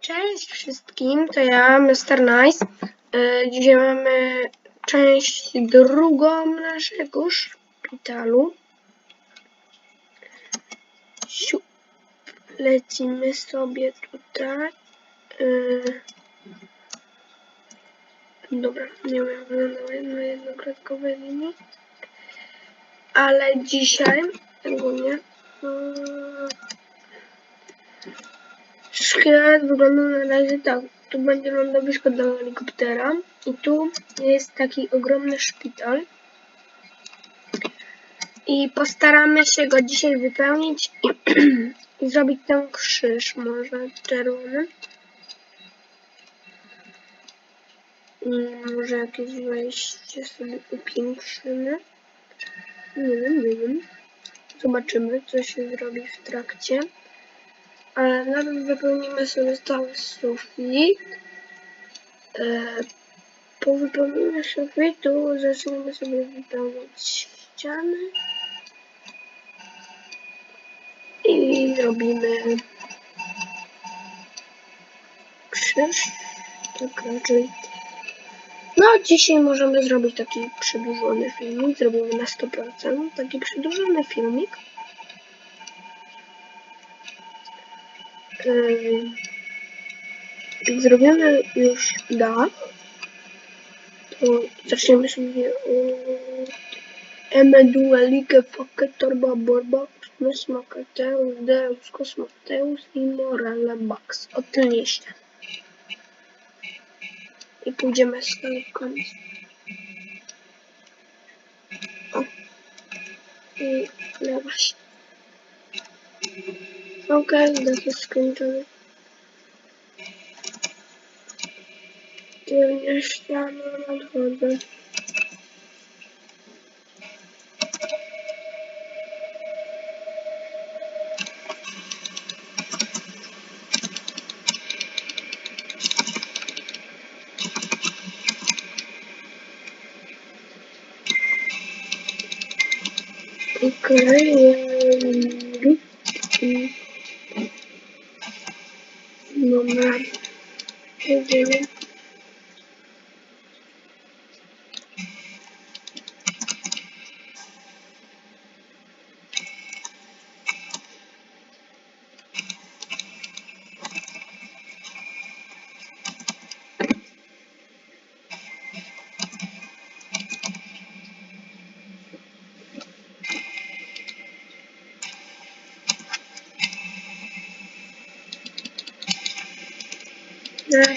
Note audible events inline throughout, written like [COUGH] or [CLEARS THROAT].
Cześć wszystkim, to ja, Mr. Nice. E, Dzisiaj mamy część drugą naszego szpitalu. Lecimy sobie tutaj. E, Dobra, nie wiem, wygląda na jednokratkowej linii. Ale dzisiaj, ogólnie, e, Szkielet wygląda na razie tak. Tu będzie lądowisko dla helikoptera i tu jest taki ogromny szpital. I postaramy się go dzisiaj wypełnić [CLEARS THROAT] i, zrobić ten krzyż może czerwony. I może jakieś wejście sobie upiększymy. Nie wiem, nie wiem. Zobaczymy, co się zrobi w trakcie. Ale najpierw wypełnimy sobie cały sufit. E, po wypełnieniu sufitu zaczniemy sobie wypełniać ściany. I robimy krzyż. Tak raczej. No, dzisiaj możemy zrobić taki przedłużony filmik. Zrobimy na 100% taki przedłużony filmik. Jak zrobimy już dach, to zaczniemy sobie Emeduelike Facetorba Borba Cosmos Macateus Deus Cosmoteus i Morale Bax od tym liścia. I pójdziemy z tym w koniec. O. I no właśnie. Okej, dach jest skończony. Tylnie ściany nadchodzę. I kleję Na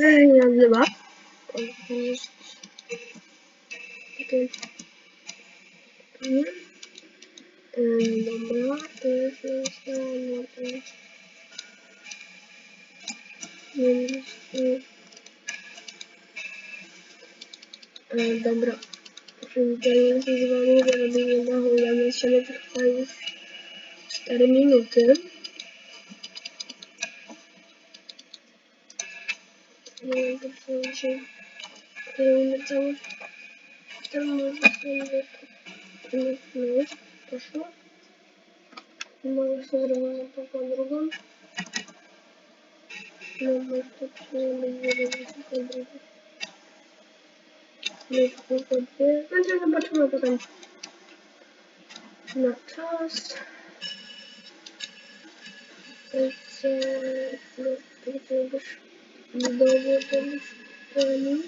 Hej, nazywa. Dobra, to jest... E, Dobra. Przywitanie się z wami, zrobienie dachu. Ja myślę, że trwa już 4 minuty. Nie wiem, to się robimy cały ten może sobie plus poszło. Może sobie robimy taką drugą. No bo to przynajmniej będzie robić taką drugą. No zobaczymy pełni.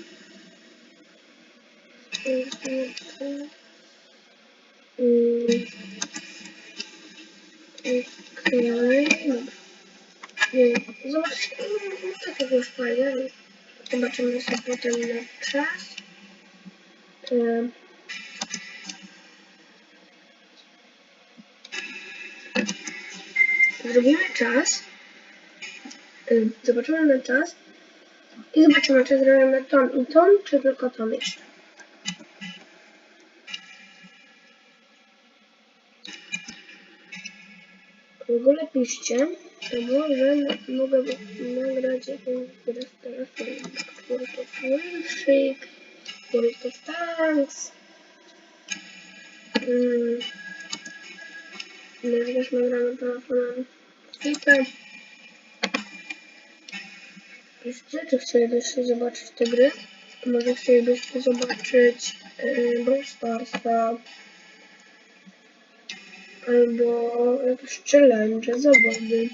Mm. Okej, dobra. Nie, Zobaczcie, no, tak jak już fajnie. Zobaczymy sobie potem na czas. Zrobimy czas. Ym, Zobaczymy na czas. I zobaczymy, czy zrobimy ton i ton, czy tylko ton jeszcze. W ogóle piszcie, to może mogę nagrać jakąś grę z telefonu. World of Warship, World of Tanks. Mm. Może też nagramy telefonem FIFA. Czy chcielibyście zobaczyć te gry? Może chcielibyście zobaczyć yy, Brawl Starsa. Albo jakieś challenge, zawody.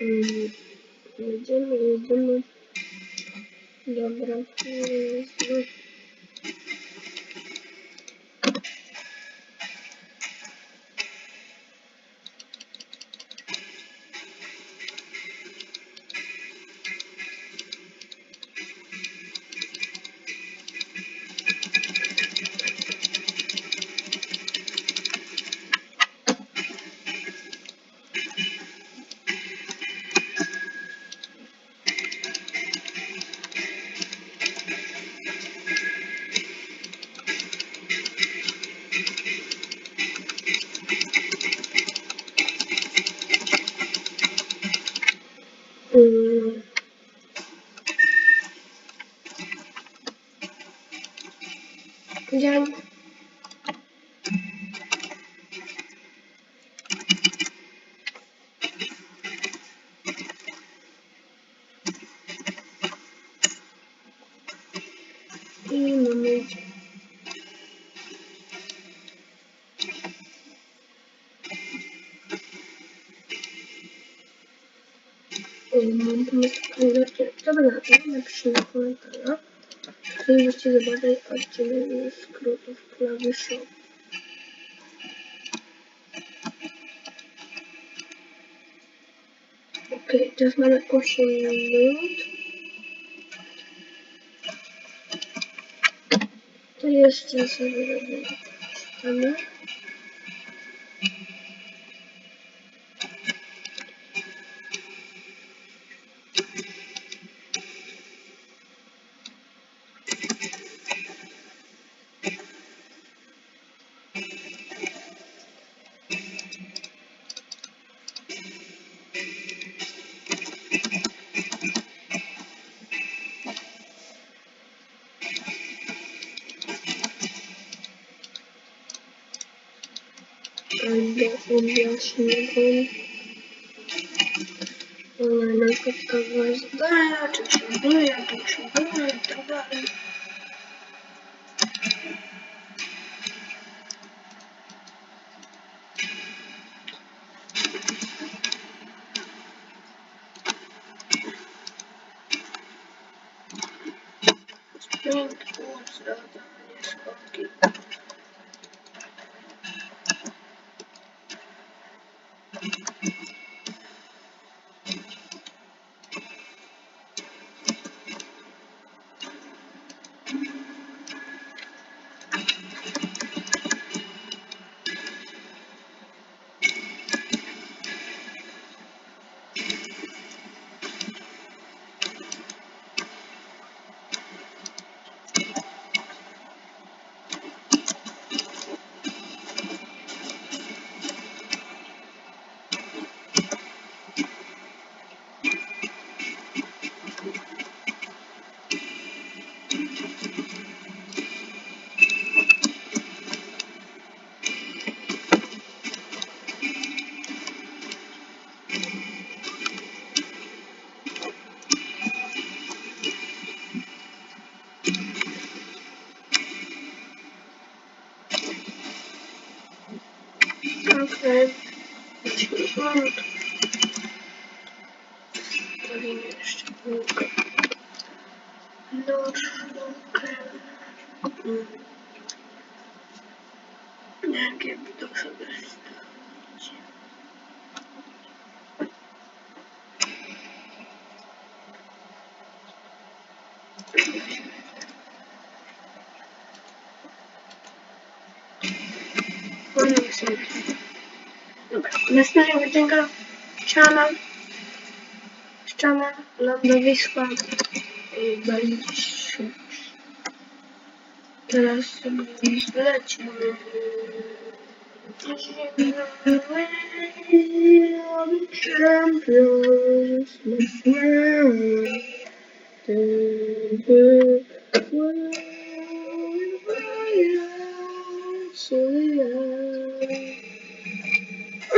Mm, Їдемо, їдемо. Добре, їздимо. I mamy Mam pomysł. Co by na na komentarzach. Chcielibyście zobaczyć odcinek skrótów klawiszowych. Okej, teraz mamy 8 minut. To jeszcze sobie robimy. Czytamy. Albo objaśnię wam. Ale na przykład to zdania, czy przebuje, to przebuje i minut. Stawimy jeszcze bułkę. Nożkę. Mm. Jakie by to sobie stawić? No nie sobie. Dobra, następna ściana, ściana, lądowisko. I będzie Teraz sobie lecimy. Champions, my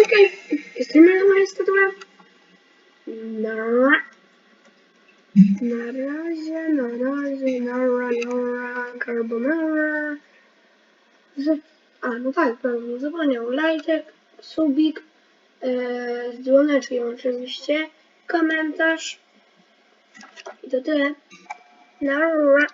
Okej, jesteśmy na moje statue. Na, na razie, na razie, nara, nara, carbonara. Z, a, no tak, pewnie, zapomniał. Lajtek, subik, e, z dzwoneczkiem oczywiście, komentarz. I to tyle. Nara.